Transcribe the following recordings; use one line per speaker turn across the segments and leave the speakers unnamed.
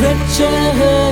Richard.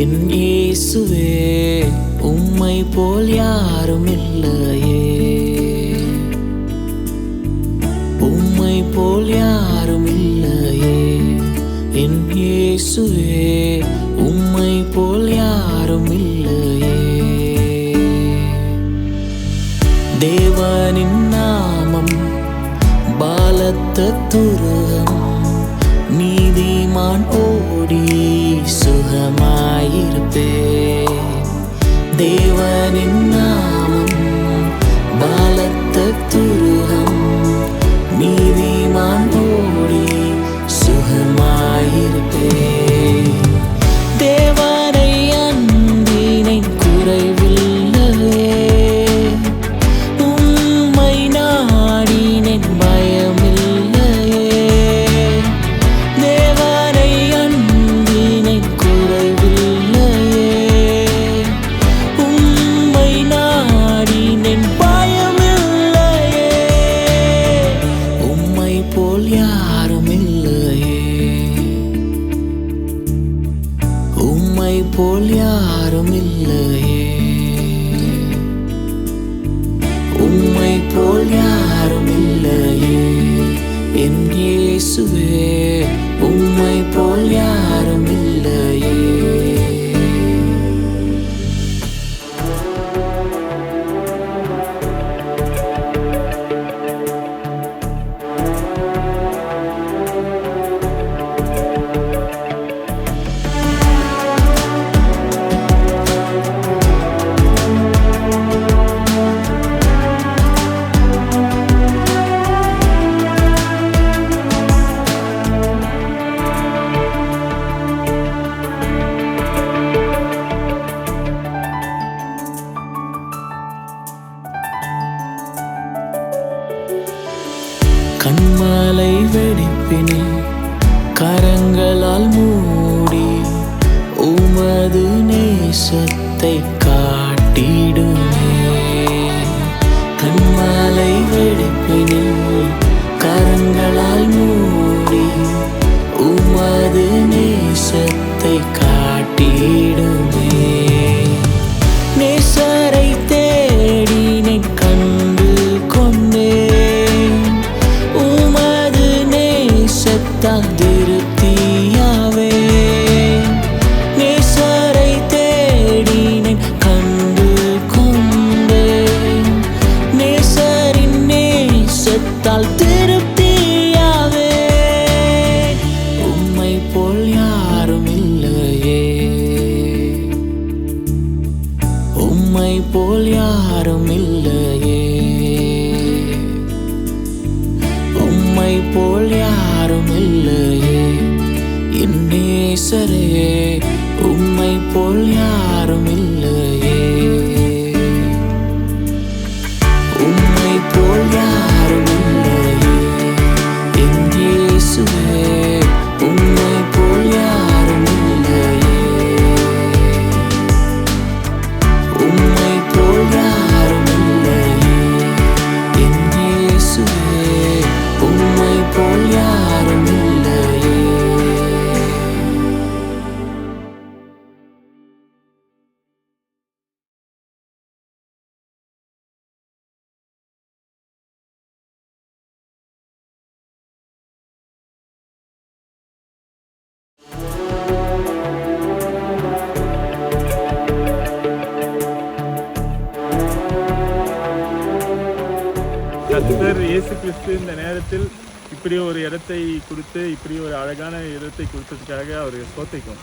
என் இயேசுவே உம்மை போல் யாரும் இல்லையே. உம்மை போல் யாரும் இல்லையே. என் இயேசுவே உம்மை போல் யாரும் இல்லையே. தேவனின் நாமம் பாலத்த துருகம் நீதிமான் ஓடி தேவனின் போல் யாரும் இல்லையே. உம்மை போல் யாரும் இல்லையே. என் இயேசுவே. கண்மாலை வெடிப்பினில் கரங்களால் மூடி உமது நேசத்தை I உம்மை போல் யாரும் இல்லையே. என் நேசரே உம்மை போல்
யார் இயேசு கிறிஸ்து இந்த நேரத்தில் இப்படி ஒரு இடத்தை கொடுத்து இப்படி ஒரு அழகான இடத்தை கொடுத்ததுக்காக அவர் ஸ்தோத்திக்கும்